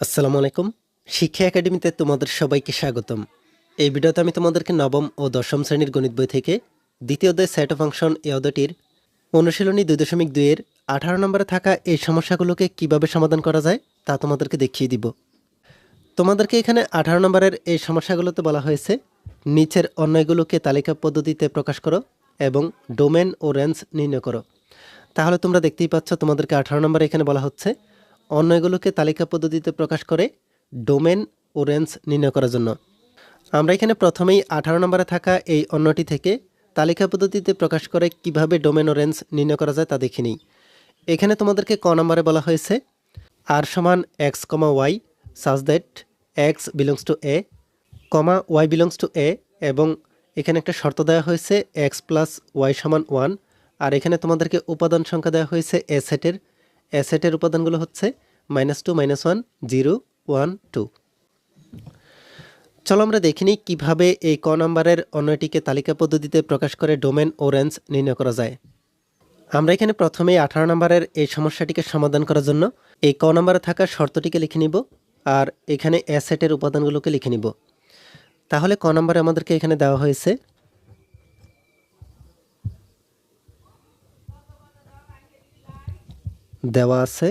আসসালামু আলাইকুম। শিক্ষা একাডেমিতে তোমাদের সবাইকে স্বাগতম। এই ভিডিওতে আমি তোমাদেরকে নবম ও দশম শ্রেণির গণিত বই থেকে দ্বিতীয় অধ্যায় সেট ফাংশন এই অধ্যায়টির অনুশীলনী দুই দশমিক দুইয়ের আঠারো নম্বরে থাকা এই সমস্যাগুলোকে কীভাবে সমাধান করা যায় তা তোমাদেরকে দেখিয়ে দিব। তোমাদেরকে এখানে আঠারো নম্বরের এই সমস্যাগুলোতে বলা হয়েছে, নিচের অন্যগুলোকে তালিকা পদ্ধতিতে প্রকাশ করো এবং ডোমেন ও রেঞ্জ নির্ণয় করো। তাহলে তোমরা দেখতেই পাচ্ছ তোমাদেরকে আঠারো নম্বরে এখানে বলা হচ্ছে অন্যগুলোকে তালিকা পদ্ধতিতে প্রকাশ করে ডোমেন ও রেঞ্জ নির্ণয় করার জন্য। আমরা এখানে প্রথমেই আঠারো নম্বরে থাকা এই অন্যটি থেকে তালিকা পদ্ধতিতে প্রকাশ করে কীভাবে ডোমেন ও রেঞ্জ নির্ণয় করা যায় তা দেখে নিই। এখানে তোমাদেরকে ক নম্বরে বলা হয়েছে আর সমান x comma y such that x belongs to A comma y belongs to A এবং এখানে একটা শর্ত দেওয়া হয়েছে এক্স প্লাস ওয়াই সমান ওয়ান আর এখানে তোমাদেরকে উপাদান সংখ্যা দেওয়া হয়েছে এ সেটের এ সেটের উপাদানগুলো হচ্ছে minus two minus one zero one two চলো আমরা দেখে নিই কীভাবে এই ক নম্বরের অন্যটিকে তালিকা পদ্ধতিতে প্রকাশ করে ডোমেন ও রেঞ্জ নির্ণয় করা যায়। আমরা এখানে প্রথমেই আঠারো নম্বরের এই সমস্যাটিকে সমাধান করার জন্য এই ক নম্বরে থাকা শর্তটিকে লিখে নিব আর এখানে অ্যাসেটের উপাদানগুলোকে লিখে নিব। তাহলে ক নম্বরে আমাদেরকে এখানে দেওয়া হয়েছে দেওয়া আছে।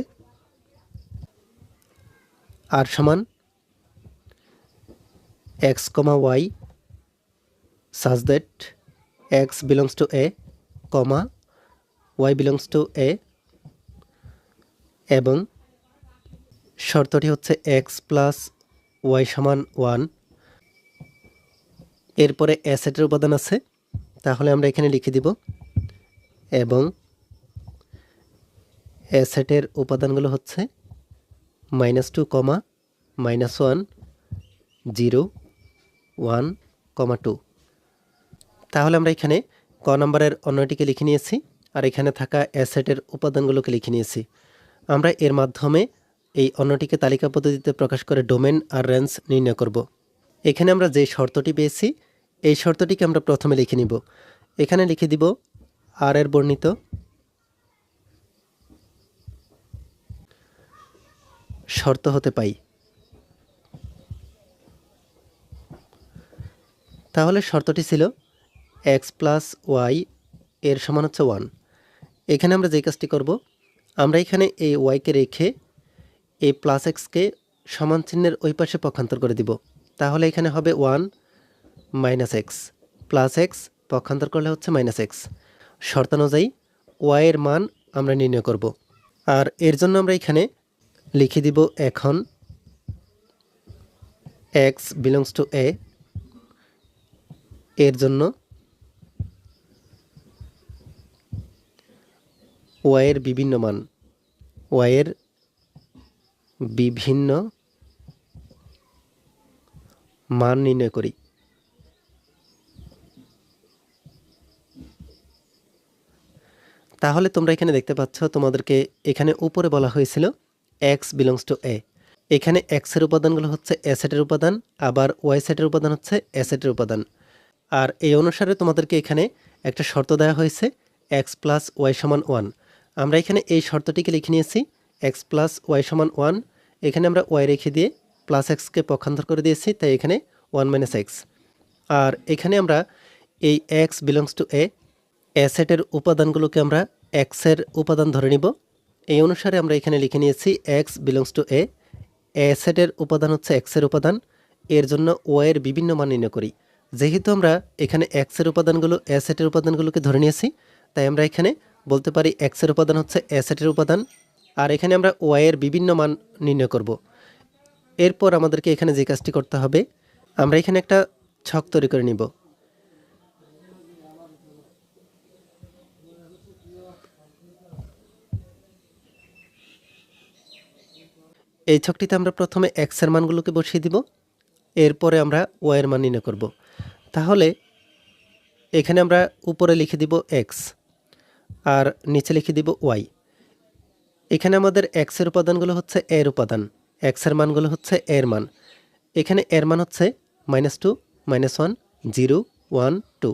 আর সমান x comma y such that x belongs to A comma y belongs to A এবং শর্তটি হচ্ছে এক্স প্লাস ওয়াই সমান ওয়ান এরপরে অ্যাসেটের উপাদান আছে, তাহলে আমরা এখানে লিখে দিব এবং অ্যাসেটের উপাদানগুলো হচ্ছে minus two comma minus one zero one comma two তাহলে আমরা এখানে ক নম্বরের অন্যটিকে লিখে নিয়েছি, আর এখানে থাকা অ্যাসেটের উপাদানগুলোকে লিখে নিয়েছি। আমরা এর মাধ্যমে এই অন্যটিকে তালিকা পদ্ধতিতে প্রকাশ করে ডোমেন আর রেঞ্জ নির্ণয় করব। এখানে আমরা যে শর্তটি পেয়েছি, এই শর্তটিকে আমরা প্রথমে লিখে নিব। এখানে লিখে দিব আর এর বর্ণিত শর্ত হতে পাই। তাহলে শর্তটি ছিল এক্স প্লাস ওয়াই এর সমান হচ্ছে ওয়ান এখানে আমরা যে কাজটি করব, আমরা এখানে এই ওয়াইকে রেখে এই প্লাস এক্সকে সমান চিহ্নের ওই পাশে পক্ষান্তর করে দিব। তাহলে এখানে হবে one minus x plus x পক্ষান্তর করলে হচ্ছে মাইনাস এক্স শর্তানুযায়ী ওয়াইয়ের মান আমরা নির্ণয় করব। আর এর জন্য আমরা এখানে লিখে দিব এখন এক্স বিলংস টু এ এর জন্য ওয়াইয়ের বিভিন্ন মান ওয়াইয়ের বিভিন্ন মান নির্ণয় করি। তাহলে তোমরা এখানে দেখতে পাচ্ছ তোমাদেরকে এখানে উপরে বলা হয়েছিল এক্স বিলংস টু এ এখানে এক্সের উপাদানগুলো হচ্ছে অ্যাসেটের উপাদান, আবার ওয়াই সেটের উপাদান হচ্ছে অ্যাসেটের উপাদান। আর এই অনুসারে তোমাদেরকে এখানে একটা শর্ত দেওয়া হয়েছে এক্স প্লাস ওয়াই সমান ওয়ান আমরা এখানে এই শর্তটিকে লিখে নিয়েছি এক্স প্লাস ওয়াই সমান ওয়ান এখানে আমরা ওয়াই রেখে দিয়ে প্লাস এক্সকে পক্ষান্তর করে দিয়েছি, তাই এখানে ওয়ান মাইনাস এক্স আর এখানে আমরা এই এক্স বিলংস টু এ অ্যাসেটের উপাদানগুলোকে আমরা এক্সের উপাদান ধরে নিব। এই অনুসারে আমরা এখানে লিখে নিয়েছি এক্স বিলংস টু এ অ্যাসেটের উপাদান হচ্ছে এক্সের উপাদান, এর জন্য ওয়ের বিভিন্ন মান নির্ণয় করি। যেহেতু আমরা এখানে এক্সের উপাদানগুলো অ্যাসেটের উপাদানগুলোকে ধরে নিয়েছি, তাই আমরা এখানে বলতে পারি এক্সের উপাদান হচ্ছে অ্যাসেটের উপাদান, আর এখানে আমরা ওয়াইয়ের বিভিন্ন মান নির্ণয় করব। এরপর আমাদেরকে এখানে যে কাজটি করতে হবে, আমরা এখানে একটা ছক তৈরি করে নিব। এই ছকটিতে আমরা প্রথমে এক্সের মানগুলোকে বসিয়ে দিব। এরপরে আমরা ওয়াইয়ের মান নির্ণয় করব। তাহলে এখানে আমরা উপরে লিখে দিব এক্স আর নিচে লিখে দিব ওয়াই এখানে আমাদের এক্সের উপাদানগুলো হচ্ছে এর উপাদান। এক্সের মানগুলো হচ্ছে এর মান। এখানে এর মান হচ্ছে minus two minus one zero one two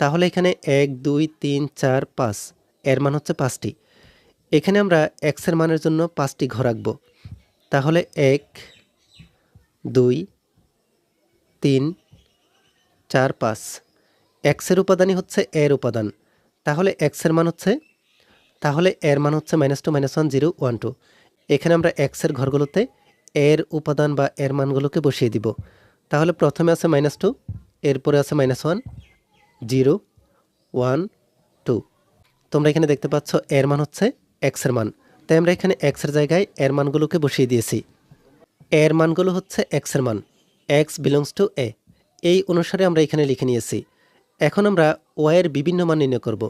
তাহলে এখানে এক, দুই, তিন, চার, পাঁচ। এর মান হচ্ছে পাঁচটি। এখানে আমরা এক্সের মানের জন্য পাঁচটি ঘর আঁকবো তাহলে এক, দুই, তিন, চার, পাঁচ। এক্সের উপাদানই হচ্ছে এর উপাদান। তাহলে এক্সের মান হচ্ছে, তাহলে এর মান হচ্ছে minus two minus one zero one two এখানে আমরা এক্সের ঘরগুলোতে এর উপাদান বা এর মানগুলোকে বসিয়ে দিব। তাহলে প্রথমে আছে মাইনাস টু এরপরে আছে minus one zero one two তোমরা এখানে দেখতে পাচ্ছ এর মান হচ্ছে এক্সের মান। তাই আমরা এখানে এক্সের জায়গায় এর মানগুলোকে বসিয়ে দিয়েছি। এর মানগুলো হচ্ছে এক্সের মান। এক্স বিলংস টু এ এই অনুসারে আমরা এখানে লিখে নিয়েছি। এখন আমরা ওয়াইয়ের বিভিন্ন মান নির্ণয় করব।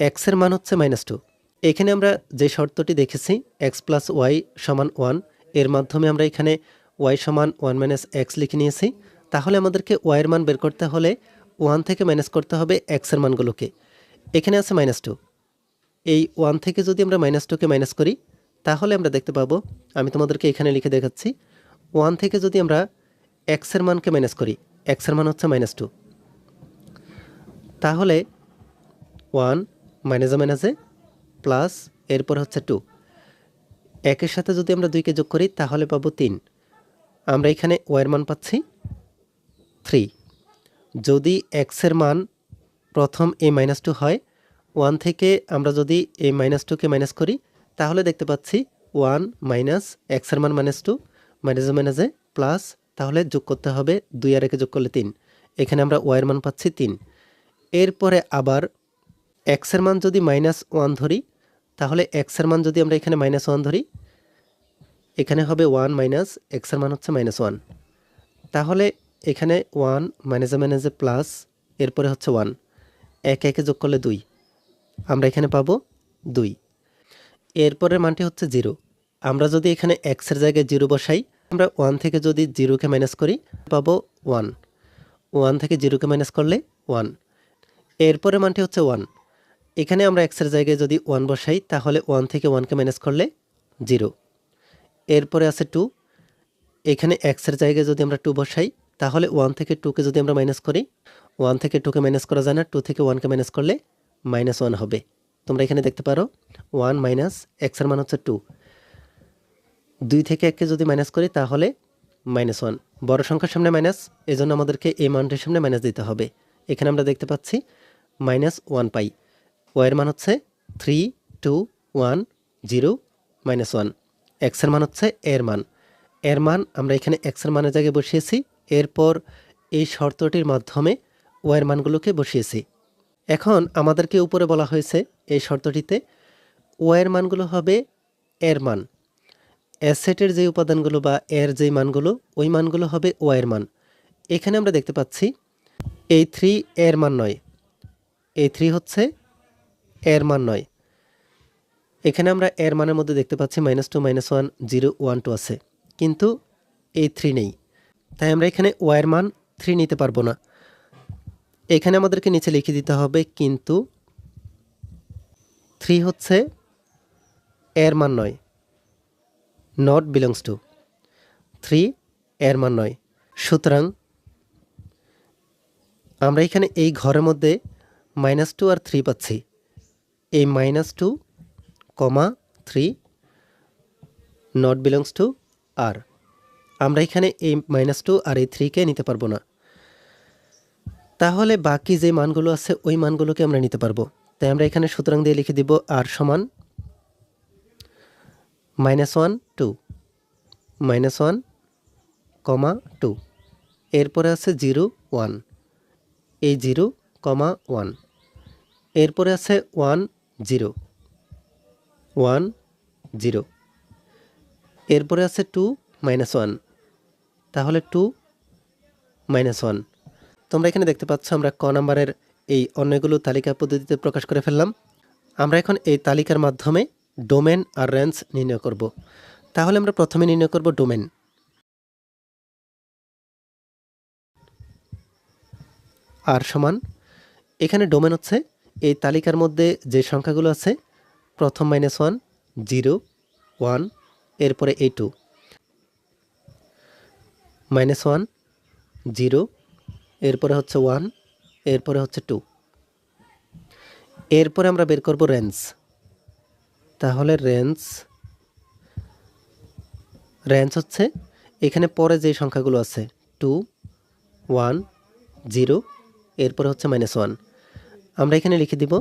এক্সের মান হচ্ছে মাইনাস টু এখানে আমরা যে শর্তটি দেখেছি এক্স প্লাস ওয়াই সমান ওয়ানের মাধ্যমে আমরা এখানে ওয়াই সমান ওয়ান মাইনাস এক্স লিখে নিয়েছি। তাহলে আমাদেরকে ওয়াইয়ের মান বের করতে হলে ওয়ান থেকে মাইনাস করতে হবে এক্সের মানগুলোকে। এখানে আছে মাইনাস টু এই ওয়ান থেকে যদি আমরা মাইনাস টুকে মাইনাস করি, তাহলে আমরা দেখতে পাবো, আমি তোমাদেরকে এখানে লিখে দেখাচ্ছি ওয়ান থেকে যদি আমরা এক্সের মানকে মাইনাস করি এক্সের মান হচ্ছে মাইনাস টু তাহলে ওয়ান মাইনাসে মাইনাসে প্লাস এরপর হচ্ছে টু একের সাথে যদি আমরা দুইকে যোগ করি, তাহলে পাবো তিন। আমরা এখানে ওয়ের মান পাচ্ছি থ্রি যদি এক্সের মান প্রথম এই মাইনাস টু হয় ওয়ান থেকে আমরা যদি এই মাইনাস টুকে মাইনাস করি, তাহলে দেখতে পাচ্ছি ওয়ান মাইনাস এক্সের মান মাইনাস টু মাইনাসে মাইনাসে প্লাস তাহলে যোগ করতে হবে দুই আর একে যোগ করলে তিন। এখানে আমরা ওয়াইয়ের মান পাচ্ছি তিন। এরপরে আবার এক্সের মান যদি মাইনাস ওয়ান ধরি, তাহলে এক্সের মান যদি আমরা এখানে মাইনাস ওয়ান ধরি, এখানে হবে ওয়ান মাইনাস এক্সের মান হচ্ছে মাইনাস ওয়ান তাহলে এখানে ওয়ান মাইনাসে মাইনাসে প্লাস এরপরে হচ্ছে ওয়ান এক একে যোগ করলে দুই। আমরা এখানে পাবো দুই। এরপরের মানটি হচ্ছে জিরো। আমরা যদি এখানে এক্সের জায়গায় জিরো বসাই, আমরা ওয়ান থেকে যদি জিরোকে মাইনাস করি, পাবো ওয়ান ওয়ান থেকে জিরোকে মাইনাস করলে ওয়ান এরপরের মানটি হচ্ছে ওয়ান এখানে আমরা এক্সের জায়গায় যদি ওয়ান বসাই, তাহলে ওয়ান থেকে ওয়ানকে মাইনাস করলে জিরো। এরপরে আছে টু এখানে এক্সের জায়গায় যদি আমরা টু বসাই, তাহলে ওয়ান থেকে টুকে যদি আমরা মাইনাস করি ওয়ান থেকে টুকে মাইনাস করা যায় না টু থেকে ওয়ানকে মাইনাস করলে মাইনাস ওয়ান হবে। তোমরা এখানে দেখতে পারো ওয়ান মাইনাস এক্সের মান হচ্ছে টু দুই থেকে এককে যদি মাইনাস করি, তাহলে মাইনাস ওয়ান বড় সংখ্যার সামনে মাইনাস এজন্য আমাদেরকে এই মানটির সামনে মাইনাস দিতে হবে। এখানে আমরা দেখতে পাচ্ছি মাইনাস ওয়ান পাই। ওয়ের মান হচ্ছে three two one zero minus one এক্সের মান হচ্ছে এর মান। এর মান আমরা এখানে এক্সের মানের জায়গায় বসিয়েছি। এরপর এই শর্তটির মাধ্যমে ওয়ের মানগুলোকে বসিয়েছি। এখন আমাদেরকে উপরে বলা হয়েছে এই শর্তটিতে ওয়ের মানগুলো হবে এর মান। অ্যাসেটের যে উপাদানগুলো বা এর যে মানগুলো, ওই মানগুলো হবে ওয়ের মান। এখানে আমরা দেখতে পাচ্ছি এই থ্রি এর মান নয়। এই থ্রি হচ্ছে এর মান নয়। এখানে আমরা এর মানের মধ্যে দেখতে পাচ্ছি minus two, minus one, zero, one, two আছে। কিন্তু এই থ্রি নেই। তাই আমরা এখানে ওয়ার মান থ্রি নিতে পারব না। এখানে আমাদেরকে নিচে লিখে দিতে হবে কিন্তু থ্রি হচ্ছে এর মান নয় নট বিলংস টু থ্রি এর মান নয়। সুতরাং আমরা এখানে এই ঘরের মধ্যে মাইনাস টু আর থ্রি পাচ্ছি। এই minus two comma three not belongs to R. আমরা এখানে এই মাইনাস টু আর এই থ্রিকে নিতে পারব না। তাহলে বাকি যে মানগুলো আছে, ওই মানগুলোকে আমরা নিতে পারব। তাই আমরা এখানে সুতরাং দিয়ে লিখে দিব আর সমান minus one two minus one comma two এরপরে আছে জিরো ওয়ান এই জিরো কমা ওয়ান এরপরে আছে ওয়ান জিরো ওয়ান জিরো এরপরে আছে টু মাইনাস ওয়ান তাহলে টু মাইনাস ওয়ান তোমরা এখানে দেখতে পাচ্ছ আমরা ক নাম্বারের এই অন্যগুলো তালিকা পদ্ধতিতে প্রকাশ করে ফেললাম। আমরা এখন এই তালিকার মাধ্যমে ডোমেন আর রেঞ্জ নির্ণয় করব। তাহলে আমরা প্রথমে নির্ণয় করব ডোমেন। আর সমান, এখানে ডোমেন হচ্ছে এই তালিকার মধ্যে যে সংখ্যাগুলো আছে, প্রথম মাইনাস ওয়ান জিরো ওয়ান এরপরে এই টু মাইনাস ওয়ান জিরো এরপরে হচ্ছে ওয়ান এরপরে হচ্ছে টু এরপরে আমরা বের করব রেঞ্জ তাহলে রেঞ্জ রেঞ্জ হচ্ছে এখানে পরে যে সংখ্যাগুলো আছে টু ওয়ান জিরো এরপরে হচ্ছে মাইনাস ওয়ান আমরা এখানে লিখে দিব,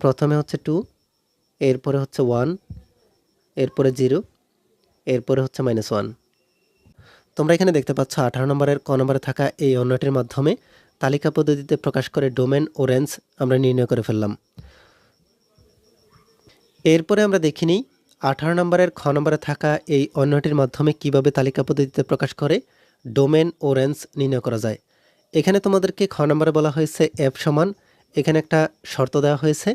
প্রথমে হচ্ছে টু এরপরে হচ্ছে ওয়ান এরপরে জিরো এরপরে হচ্ছে মাইনাস ওয়ান তোমরা এখানে দেখতে পাচ্ছ আঠারো নম্বরের ক নম্বরে থাকা এই অন্যটির মাধ্যমে তালিকা পদ্ধতিতে প্রকাশ করে ডোমেন ও রেঞ্জ আমরা নির্ণয় করে ফেললাম। এরপরে আমরা দেখি নিই আঠারো নম্বরের খ নম্বরে থাকা এই অন্যটির মাধ্যমে কীভাবে তালিকা পদ্ধতিতে প্রকাশ করে ডোমেন ও রেঞ্জ নির্ণয় করা যায়। এখানে তোমাদেরকে খ নম্বরে বলা হয়েছে এফ সমান, এখানে একটা শর্ত দেওয়া হয়েছে।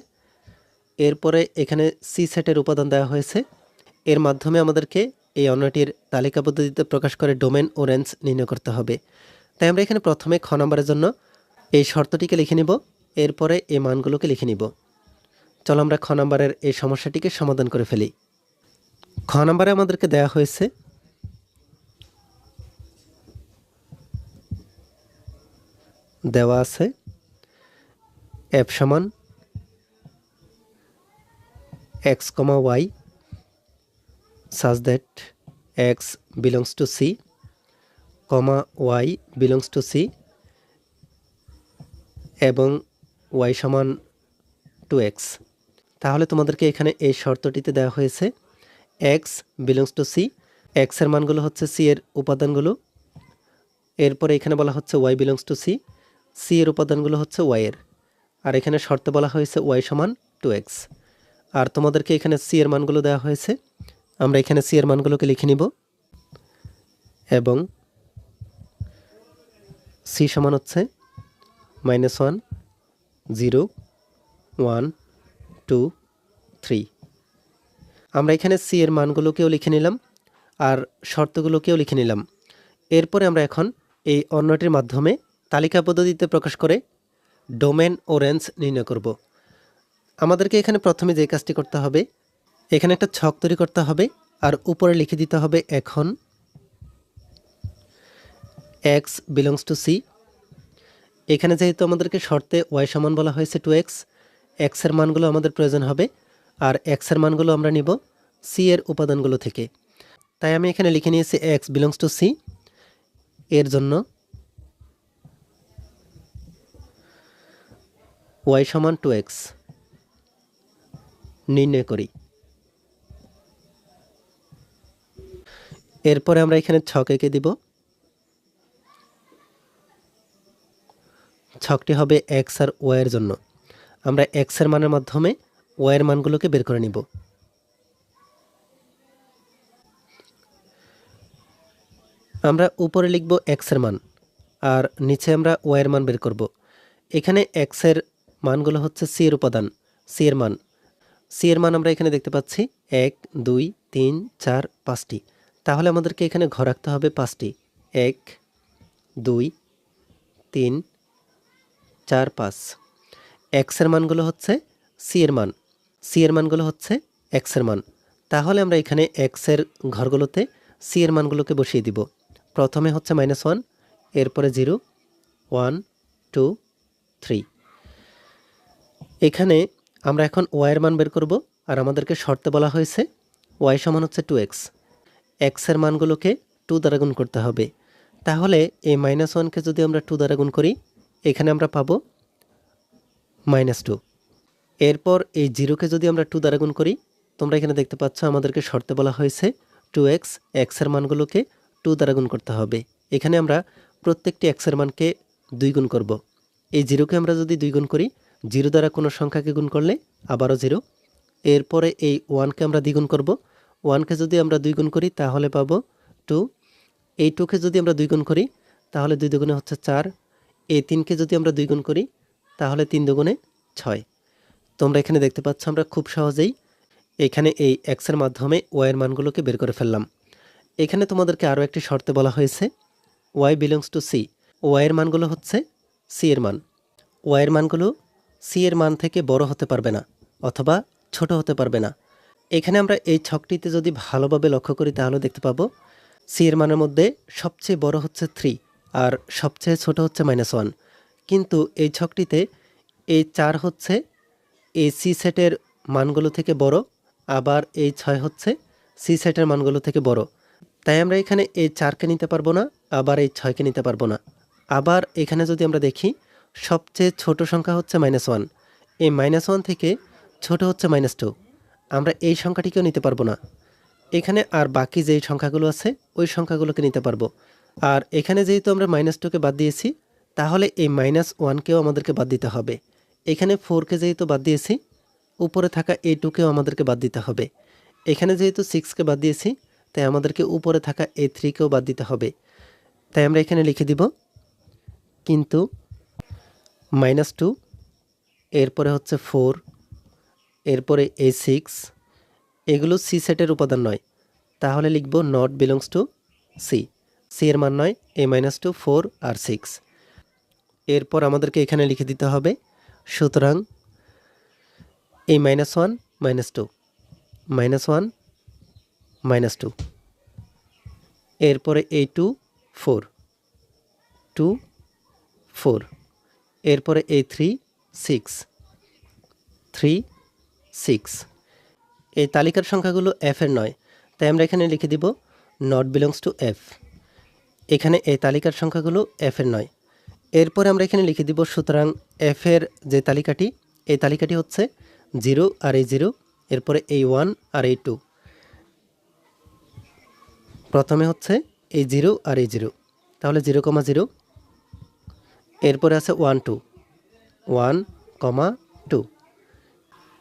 এরপরে এখানে সি সেটের উপাদান দেওয়া হয়েছে। এর মাধ্যমে আমাদেরকে এই অন্যটির তালিকা পদ্ধতিতে প্রকাশ করে ডোমেন ও রেঞ্জ নির্ণয় করতে হবে। তাই আমরা এখানে প্রথমে খ নম্বরের জন্য এই শর্তটিকে লিখে নিব, এরপরে এই মানগুলোকে লিখে নিব। চলো আমরা খ নম্বরের এই সমস্যাটিকে সমাধান করে ফেলি। খ নম্বরে আমাদেরকে দেওয়া হয়েছে, দেওয়া আছে এফ সমান x comma y such that x belongs to c, comma y belongs to c, এবং y সমান টু এক্স তাহলে তোমাদেরকে এখানে এই শর্তটিতে দেওয়া হয়েছে এক্স বিলংস টু সি এক্সের মানগুলো হচ্ছে সি এর উপাদানগুলো, এরপরে এখানে বলা হচ্ছে y belongs to C C এর উপাদানগুলো হচ্ছে ওয়াই এর, আর এখানে শর্তে বলা হয়েছে ওয়াই সমান টু এক্স আর তোমাদেরকে এখানে সি এর মানগুলো দেওয়া হয়েছে আমরা এখানে সি এর মানগুলোকে লিখে নিব। এবং সি সমান হচ্ছে minus one zero one two three আমরা এখানে সি এর মানগুলোকেও লিখে নিলাম আর শর্তগুলোকেও লিখে নিলাম। এরপরে আমরা এখন এই অন্যটির মাধ্যমে তালিকা পদ্ধতিতে প্রকাশ করে ডোমেন ও রেঞ্জ নির্ণয় করব। আমাদেরকে এখানে প্রথমে যে কাজটি করতে হবে এখানে একটা ছক তৈরি করতে হবে আর উপরে লিখে দিতে হবে এখন এক্স বিলংস টু সি এখানে যেহেতু আমাদেরকে শর্তে ওয়াই সমান বলা হয়েছে টু এক্স এক্সের মানগুলো আমাদের প্রয়োজন হবে আর এক্সের মানগুলো আমরা নিব সি এর উপাদানগুলো থেকে। তাই আমি এখানে লিখে নিয়েছি এক্স বিলংস টু সি এর জন্য ওয়াই সমান টু এক্স নির্ণয় করি। এরপরে আমরা এখানে ছক এঁকে দিব? ছকটি হবে এক্স আর ওয়াইয়ের জন্য। আমরা এক্সের মানের মাধ্যমে ওয়াইয়ের মানগুলোকে বের করে নিব। আমরা উপরে লিখব এক্সের মান, আর নিচে আমরা ওয়াইয়ের মান বের করব। এখানে এক্সের মানগুলো হচ্ছে সি এর উপাদান সি এর মান। সি এর মান আমরা এখানে দেখতে পাচ্ছি এক, দুই, তিন, চার, পাঁচটি। তাহলে আমাদেরকে এখানে ঘর রাখতে হবে পাঁচটি। এক, দুই, তিন, চার, পাঁচ। এক্সের মানগুলো হচ্ছে সি এর মান। সি এর মানগুলো হচ্ছে এক্সের মান। তাহলে আমরা এখানে এক্সের ঘরগুলোতে সি এর মানগুলোকে বসিয়ে দিব। প্রথমে হচ্ছে মাইনাস ওয়ান এরপরে জিরো ওয়ান টু থ্রি এখানে আমরা এখন ওয়াইয়ের মান বের করব, আর আমাদেরকে শর্তে বলা হয়েছে ওয়াই সমান হচ্ছে টু এক্স এক্সের মানগুলোকে টু দ্বারা গুণ করতে হবে। তাহলে এই মাইনাস ওয়ানকে যদি আমরা টু দ্বারা গুণ করি, এখানে আমরা পাবো মাইনাস টু এরপর এই জিরোকে যদি আমরা টু দ্বারা গুণ করি, তোমরা এখানে দেখতে পাচ্ছ আমাদেরকে শর্তে বলা হয়েছে টু এক্স এক্সের মানগুলোকে টু দ্বারা গুণ করতে হবে। এখানে আমরা প্রত্যেকটি এক্সের মানকে দুই গুণ করব। এই জিরোকে আমরা যদি দুই গুণ করি জিরো দ্বারা কোনো সংখ্যাকে গুণ করলে আবারও জিরো এরপরে এই ওয়ানকে আমরা দ্বিগুণ করব। ওয়ানকে যদি আমরা দুই গুণ করি, তাহলে পাবো টু। এই টুকে যদি আমরা দুই গুণ করি, তাহলে দুই দুগুণে হচ্ছে চার। এই তিনকে যদি আমরা দুই গুণ করি, তাহলে তিন দুগুণে ছয়। তোমরা এখানে দেখতে পাচ্ছ আমরা খুব সহজেই এখানে এই এক্সের মাধ্যমে ওয়াইয়ের মানগুলোকে বের করে ফেললাম। এখানে তোমাদেরকে আরও একটি শর্তে বলা হয়েছে ওয়াই বিলংস টু সি ওয়াইয়ের মানগুলো হচ্ছে সি এর মান। ওয়াইয়ের মানগুলো সি এর মান থেকে বড় হতে পারবে না, অথবা ছোট হতে পারবে না। এখানে আমরা এই ছকটিতে যদি ভালোভাবে লক্ষ্য করি, তাহলে দেখতে পাবো সি এর মানের মধ্যে সবচেয়ে বড় হচ্ছে থ্রি আর সবচেয়ে ছোট হচ্ছে মাইনাস ওয়ান কিন্তু এই ছকটিতে এই চার হচ্ছে এই সি সেটের মানগুলো থেকে বড়, আবার এই ছয় হচ্ছে সি সেটের মানগুলো থেকে বড়। তাই আমরা এখানে এই চারকে নিতে পারব না, আবার এই ছয়কে নিতে পারব না। আবার এখানে যদি আমরা দেখি, সবচেয়ে ছোট সংখ্যা হচ্ছে মাইনাস ওয়ান এই মাইনাস ওয়ান থেকে ছোট হচ্ছে মাইনাস টু আমরা এই সংখ্যাটিকেও নিতে পারব না। এখানে আর বাকি যেই সংখ্যাগুলো আছে, ওই সংখ্যাগুলোকে নিতে পারব। আর এখানে যেহেতু আমরা মাইনাস টুকে বাদ দিয়েছি, তাহলে এই মাইনাস ওয়ানকেও আমাদেরকে বাদ দিতে হবে। এখানে ফোরকে যেহেতু বাদ দিয়েছি, উপরে থাকা এই টুকেও আমাদেরকে বাদ দিতে হবে। এখানে যেহেতু সিক্সকে বাদ দিয়েছি, তাই আমাদেরকে উপরে থাকা এই থ্রিকেও বাদ দিতে হবে। তাই আমরা এখানে লিখে দিব, কিন্তু মাইনাস টু এরপরে হচ্ছে ফোর এরপরে এ সিক্স এগুলো সি সেটের উপাদান নয়। তাহলে লিখব not belongs to C C এর মান নয় এ মাইনাস টু ফোর আর সিক্স এরপর আমাদেরকে এখানে লিখে দিতে হবে, সুতরাং এই minus one minus two minus one minus two এরপরে এই টু ফোর টু ফোর এরপরে এই থ্রি সিক্স থ্রি সিক্স। এই তালিকার সংখ্যাগুলো এফ এর নয়, তাই আমরা এখানে লিখে দিব নট বিলংস টু এফ এখানে এই তালিকার সংখ্যাগুলো এফ এর নয়। এরপরে আমরা এখানে লিখে দিব, সুতরাং এফ এর যে তালিকাটি, এই তালিকাটি হচ্ছে জিরো আর এই জিরো, এরপরে এই ওয়ান আর এই টু প্রথমে হচ্ছে এই জিরো আর এই জিরো, তাহলে জিরো কমা জিরো। এরপরে আছে one two one comma two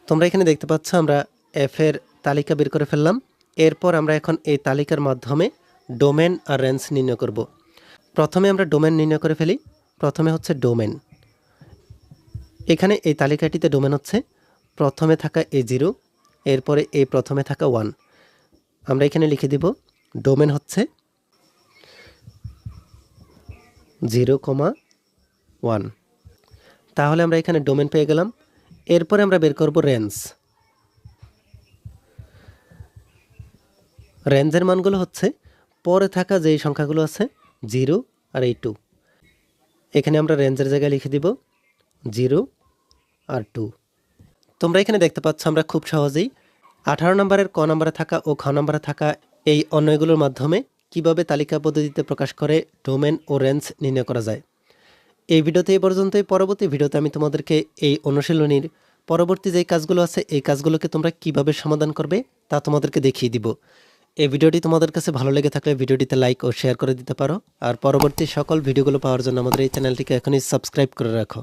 তোমরা এখানে দেখতে পাচ্ছ, আমরা এফ এর তালিকা বের করে ফেললাম। এরপর আমরা এখন এই তালিকার মাধ্যমে ডোমেন আর রেঞ্জ নির্ণয় করব। প্রথমে আমরা ডোমেন নির্ণয় করে ফেলি। প্রথমে হচ্ছে ডোমেন। এখানে এই তালিকাটিতে ডোমেন হচ্ছে, প্রথমে থাকা এ জিরো, এরপরে এই প্রথমে থাকা ওয়ান। আমরা এখানে লিখে দিব, ডোমেন হচ্ছে জিরো কমা ওয়ান। তাহলে আমরা এখানে ডোমেন পেয়ে গেলাম। এরপরে আমরা বের করব রেঞ্জ। রেঞ্জের মানগুলো হচ্ছে পরে থাকা যেই সংখ্যাগুলো আছে জিরো আর এই টু। এখানে আমরা রেঞ্জের জায়গায় লিখে দিব জিরো আর টু। তোমরা এখানে দেখতে পাচ্ছ আমরা খুব সহজেই আঠারো নম্বরের ক নম্বরে থাকা ও খ নম্বরে থাকা এই অন্যগুলোর মাধ্যমে কীভাবে তালিকা পদ্ধতিতে প্রকাশ করে ডোমেন ও রেঞ্জ নির্ণয় করা যায়। এই ভিডিওতে এই পর্যন্তই। পরবর্তী ভিডিওতে আমি তোমাদেরকে এই অনুশীলনীর পরবর্তী যে কাজগুলো আছে, এই কাজগুলোকে তোমরা কীভাবে সমাধান করবে তা তোমাদেরকে দেখিয়ে দিব। এই ভিডিওটি তোমাদের কাছে ভালো লেগে থাকলে ভিডিওটিতে লাইক ও শেয়ার করে দিতে পারো। আর পরবর্তী সকল ভিডিওগুলো পাওয়ার জন্য আমাদের এই চ্যানেলটিকে এখনই সাবস্ক্রাইব করে রাখো।